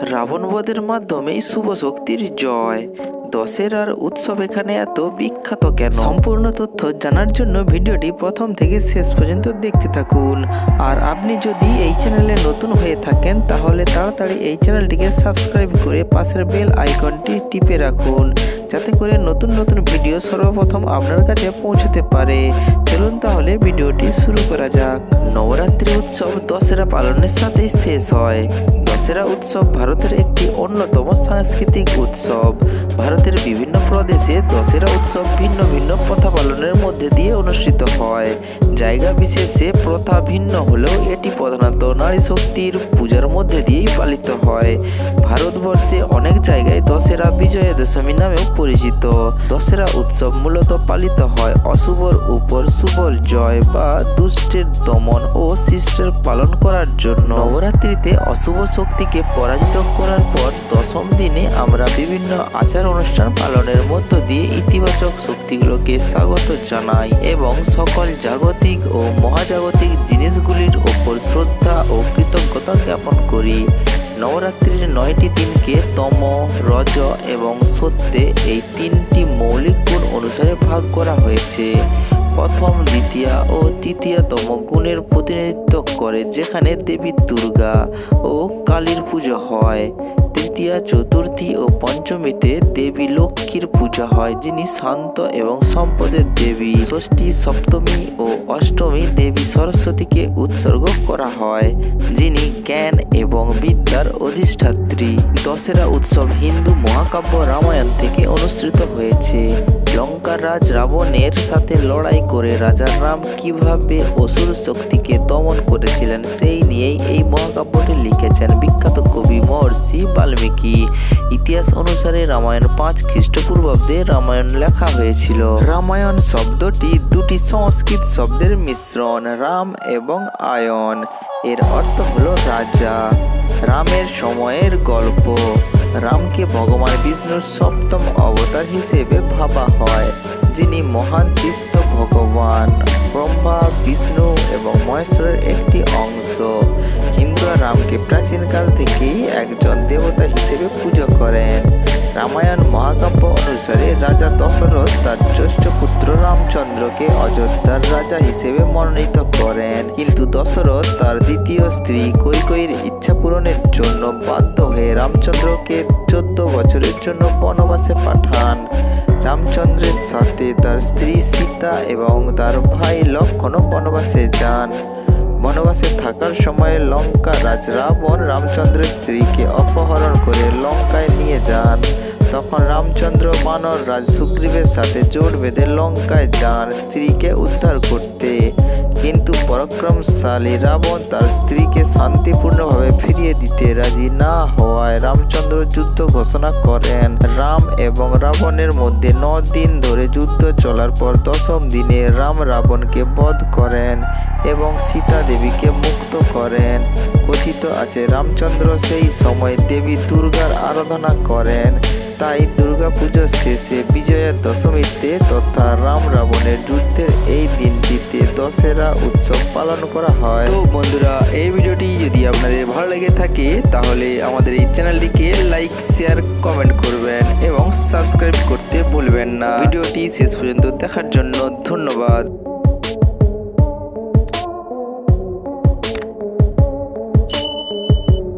রাবণবধের মাধ্যমেই শুভ শক্তির জয় দশেরার উৎসব এখানে এত বিখ্যাত কেন? সম্পূর্ণ তথ্য জানার জন্য ভিডিওটি প্রথম থেকে শেষ পর্যন্ত দেখতে থাকুন। আর আপনি যদি এই চ্যানেলে নতুন হয়ে থাকেন, তাহলে তাড়াতাড়ি এই চ্যানেলটিকে সাবস্ক্রাইব করে পাশের বেল আইকনটি টিপে রাখুন, যাতে করে নতুন নতুন ভিডিও সর্বপ্রথম আপনার কাছে পৌঁছতে পারে। চলুন তাহলে ভিডিওটি শুরু করা যাক। নবরাত্রি উৎসব দশেরা পালনের সাথেই শেষ হয়। দশেরা উৎসব ভারতের একটি অন্যতম সাংস্কৃতিক উৎসব। ভারতের বিভিন্ন প্রদেশে দশেরা উৎসব ভিন্ন ভিন্ন প্রথা পালনের মধ্যে দিয়ে অনুষ্ঠিত হয়। জায়গা বিশেষে প্রথা ভিন্ন হলেও এটি প্রধানত নারী শক্তির পূজার মধ্যে দিয়েই পালিত হয়। ভারতবর্ষে অনেক জায়গায় দশেরা বিজয়া দশমী নামেও পরিচিত। দশেরা উৎসব মূলত পালিত হয় অশুভর উপর শুভর জয় বা দুষ্টের দমন ও শিষ্টের পালন করার জন্য। নবরাত্রিতে অশুভ শক্তিকে পরাজিত করার পর দশম দিনে আমরা বিভিন্ন আচার অনুষ্ঠান পালনের মধ্য দিয়ে ইতিবাচক শক্তিগুলোকে স্বাগত জানাই এবং সকল জাগতিক ও মহাজাগতিক জিনিসগুলির ওপর শ্রদ্ধা ও কৃতজ্ঞতা জ্ঞাপন করি। নবরাত্রির নয়টি দিনকে তম, রজ এবং সত্যে এই তিনটি মৌলিক গুণ অনুসারে ভাগ করা হয়েছে। প্রথম, দ্বিতীয় ও তৃতীয়তম গুণের প্রতিনিধিত্ব করে যেখানে দেবী দুর্গা ও কালীর পুজো হয়। তৃতীয়া, চতুর্থী ও পঞ্চমীতে দেবী লক্ষ্মীর পূজা হয়, যিনি শান্ত এবং সম্পদের দেবী। ষষ্ঠী, সপ্তমী ও অষ্টমী দেবী সরস্বতীকে উৎসর্গ করা হয়, যিনি জ্ঞান এবং বিদ্যার অধিষ্ঠাত্রী। দশেরা উৎসব হিন্দু মহাকাব্য রামায়ণ থেকে অনুসৃত হয়েছে। লঙ্কার রাজ রাবণের সাথে লড়াই করে রাজা রাম কীভাবে অসুর শক্তিকে দমন করেছিলেন, সেই নিয়েই এই মহাকাব্যটি লিখেছেন বিখ্যাত কবি মহর্ষি বাল্মীকি। ইতিহাস অনুসারে রামায়ণ পাঁচ খ্রিস্টপূর্বাব্দে রামায়ণ লেখা হয়েছিল। রামায়ণ শব্দটি দুটি সংস্কৃত শব্দের মিশ্রণ, রাম এবং আয়ন। এর অর্থ হলো রাজা। রামের সময়ের গল্প। রামকে ভগবান বিষ্ণুর সপ্তম অবতার হিসেবে ভাবা হয়, যিনি মহান তীর্থ ভগবান। ব্রহ্মা, বিষ্ণু এবং মহেশ্বরের একটি অংশ। হিন্দুরা রামকে প্রাচীনকাল থেকেই একজন দেবতা হিসেবে পুজো রাজা দশরথ তার জ্যেষ্ঠ পুত্র রামচন্দ্রকে অযোধ্যার রাজা হিসেবে মনোনীত করেন। কিন্তু দশরথ তার দ্বিতীয় স্ত্রী কৈকয়ীর ইচ্ছা পূরণের জন্য বাধ্য হয়ে রামচন্দ্রকে চোদ্দ বছরের জন্য বনবাসে পাঠান। রামচন্দ্রের সাথে তার স্ত্রী সীতা এবং তার ভাই লক্ষণও বনবাসে যান। বনবাসে থাকার সময় লঙ্কা রাজ রাবণ রামচন্দ্রের স্ত্রীকে অপহরণ করে লঙ্কায় নিয়ে যান। তখন রামচন্দ্র বানর রাজ সুগ্রীবের সাথে জোট বেঁধে লঙ্কায় যান স্ত্রীকে উদ্ধার করতে। কিন্তু পরাক্রমশালী রাবণ তার স্ত্রীকে শান্তিপূর্ণভাবে ফিরিয়ে দিতে রাজি না হওয়ায় রামচন্দ্র যুদ্ধ ঘোষণা করেন। রাম এবং রাবণের মধ্যে ন দিন ধরে যুদ্ধ চলার পর দশম দিনে রাম রাবণকে বধ করেন এবং সীতা দেবীকে মুক্ত করেন। কথিত আছে, রামচন্দ্র সেই সময় দেবী দুর্গার আরাধনা করেন। তাই দুর্গাপুজোর শেষে বিজয়া দশমীতে তথা রাম রাবণের যুদ্ধের এই দিনটিতে দশেরা উৎসব পালন করা হয়। তো বন্ধুরা, এই ভিডিওটি যদি আপনাদের ভালো লেগে থাকে, তাহলে আমাদের এই চ্যানেলটিকে লাইক, শেয়ার, কমেন্ট করবেন এবং সাবস্ক্রাইব করতে ভুলবেন না। ভিডিওটি শেষ পর্যন্ত দেখার জন্য ধন্যবাদ।